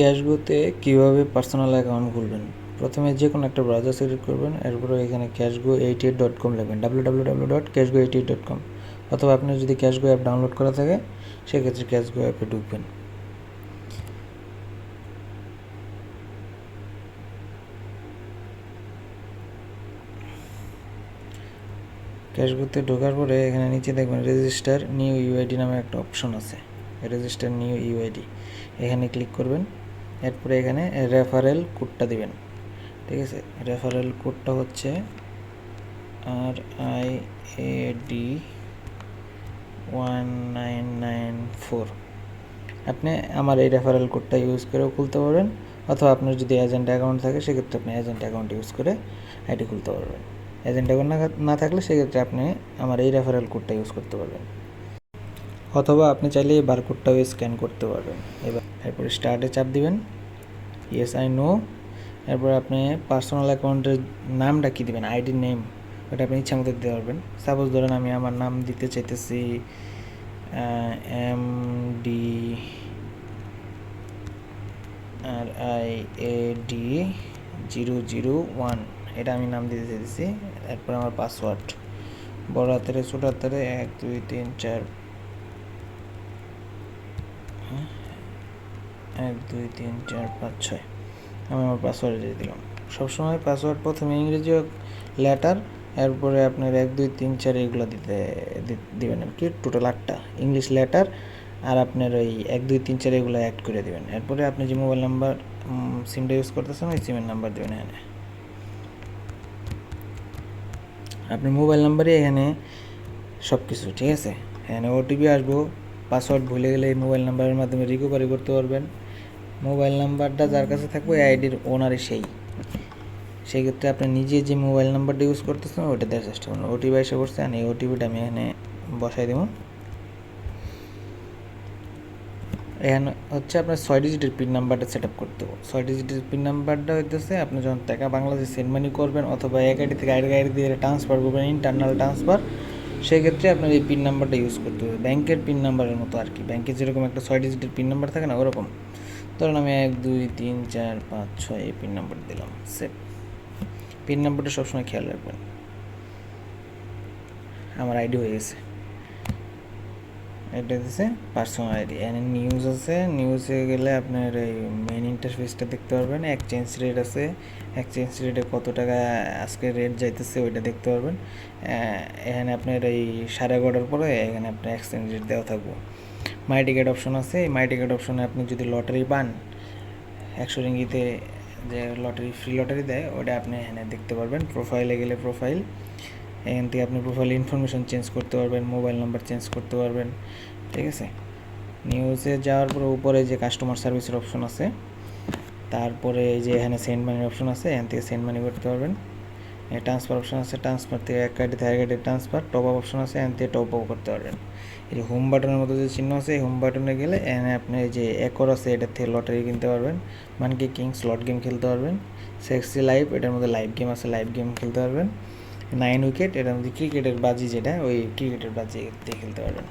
ক্যাশগোতে কীভাবে personal account খুলবেন? প্রথমে যে কোনো একটা ব্রাউজার সিলেক্ট করবেন, এরপরে এখানে Cashgo eight eight dot com লিখবেন W W W dot Cashgo eight eight dot com অথবা আপনার যদি ক্যাশগো অ্যাপ ডাউনলোড করা থাকে, সেক্ষেত্রে ক্যাশগো অ্যাপে ঢুকবেন। ক্যাশগোতে ঢোকার পরে এখানে নিচে দেখবেন রেজিস্টার নিউ ইউআইডি নামে একটা অপশন আছে। রেজিস্টার নিউ ইউআইডি এখানে ক্লিক করবেন। এরপরে এখানে রেফারেল কোডটা দিবেন। ঠিক আছে? রেফারেল কোডটা হচ্ছে R I A D one nine nine four আপনি আমার এই রেফারেল কোডটা ইউজ করেও খুলতে পারবেন, অথবা আপনার যদি এজেন্ট অ্যাকাউন্ট থাকে, সেক্ষেত্রে আপনি এজেন্ট অ্যাকাউন্ট ইউজ করে আইডি খুলতে পারবেন। এজেন্ট অ্যাকাউন্ট না থাকলে সেক্ষেত্রে আপনি আমার এই রেফারেল কোডটা ইউজ করতে পারবেন। অথবা আপনি চাইলে এই বারকোডটাও স্ক্যান করতে পারবেন। এবার এরপরে স্টার্টে চাপ দিবেন। ইয়েস আই নো এরপর আপনি পার্সোনাল অ্যাকাউন্টের নামটা কী দেবেন? আইডির নেম ওটা আপনি ইচ্ছা মতো দিতে পারবেন। সাপোজ ধরেন আমি আমার নাম দিতে চাইতেছি M D R I A D zero zero one এটা আমি নাম দিতে চাইতেছি। এরপর আমার পাসওয়ার্ড বড় হাতেরে, ছোট হাতেরে, এক, দুই, তিন, চার এক, দুই, তিন, চার, পাঁচ, ছয়। আমি আমার পাসওয়ার্ড দিয়ে দিলাম। সবসময় পাসওয়ার্ড প্রথমে ইংরেজি লেটার এরপরে আপনার এক, দুই, তিন, চার, এগুলো দিতে দিবেন আর কি টোটাল আটটা। ইংলিশ লেটার আর আপনার ওই এক, দুই, তিন, চার এগুলো অ্যাড করে দিবেন। এরপরে আপনি যে মোবাইল নাম্বার সিমটা ইউজ করতেছেন, ওই সিমের নাম্বার দেবেন এখানে। আপনি মোবাইল নাম্বারই এখানে সব কিছু ঠিক আছে? এখানে ওটিপি আসব পাসওয়ার্ড ভুলে গেলে এই মোবাইল নাম্বারের মাধ্যমে রিকভারি করতে পারবেন। মোবাইল নাম্বারটা যার কাছে থাকবে এই আইডির ওনারই সেই। সেই ক্ষেত্রে আপনি নিজে যে মোবাইল নাম্বারটা ইউজ করতেছেন, ওইটা দেওয়ার চেষ্টা করুন। ওটিপি এসে আর এই ওটিপিটা আমি এখানে বসাই দেবো। এখানে হচ্ছে আপনার ছয় ডিজিটের পিন নাম্বারটা সেট আপ করতে হবে ছয় ডিজিটের পিন নাম্বারটা হইতেছে, আপনি যখন টাকা বাংলাদেশ সেন্ড মানি করবেন অথবা এক আইডি থেকে আইডি আইডি দিয়ে ট্রান্সফার করবেন ইন্টারনাল ট্রান্সফার সেক্ষেত্রে আপনার এই পিন নাম্বারটা ইউজ করতে হবে। ব্যাংকের পিন নাম্বারের মতো আর কি। ব্যাংকে যেরকম একটা ছয় ডিজিটের পিন নাম্বার থাকে না, ওরকম। ধরুন আমি এক, দুই, তিন, চার, পাঁচ, ছয় এই পিন নাম্বার দিলাম সেভ পিন নাম্বারটা সবসময় খেয়াল রাখবেন। আমার আইডি হয়ে গেছে। এটা হচ্ছে পার্সোনাল আইডি এখানে নিউজ আছে। নিউজে গেলে আপনার এই মেন ইন্টারফেসটা দেখতে পারবেন। এক্সচেঞ্জ রেট আছে। এক্সচেঞ্জ রেটে কত টাকা আজকে রেট যাইতেছে ওইটা দেখতে পারবেন। এখানে আপনার এই সাড়ে এগারোটার পরে এখানে আপনার এক্সচেঞ্জ রেট দেওয়া থাকব। মাই টিকেট অপশন আছে। এই মাই টিকেট অপশনে আপনি যদি লটারি পান, একশো রিঙ্গিতে যে লটারি ফ্রি লটারি দেয় ওটা আপনি এখানে দেখতে পারবেন। প্রোফাইলে গেলে প্রোফাইল এখান থেকে আপনি প্রোফাইল ইনফরমেশন চেঞ্জ করতে পারবেন মোবাইল নাম্বার চেঞ্জ করতে পারবেন। ঠিক আছে? নিউজে যাওয়ার পরে উপরে যে কাস্টমার সার্ভিসের অপশন আছে, তারপরে এই যে এখানে সেন্ড মানির অপশন আছে, এখান থেকে সেন্ড মানি করতে পারবেন। ট্রান্সফার অপশন আছে ট্রান্সফার থেকে এক গাড়ি থেকে গাড়ি ট্রান্সফার টপ আপ অপশন আছে এন থেকে টপ আপ করতে পারবেন। এই যে হোম বাটনের মতো যে চিহ্ন আছে, এই হোম বাটনে গেলে এনে আপনি যে একর আছে এটার থেকে লটারি কিনতে পারবেন। মানকি কিং স্লট গেম খেলতে পারবেন। সেক্সি লাইভ এটার মধ্যে লাইভ গেম আছে লাইভ গেম খেলতে পারবেন। নাইন উইকেট এটার মধ্যে ক্রিকেটের বাজি যেটা, ওই ক্রিকেটের বাজি খেলতে পারবেন।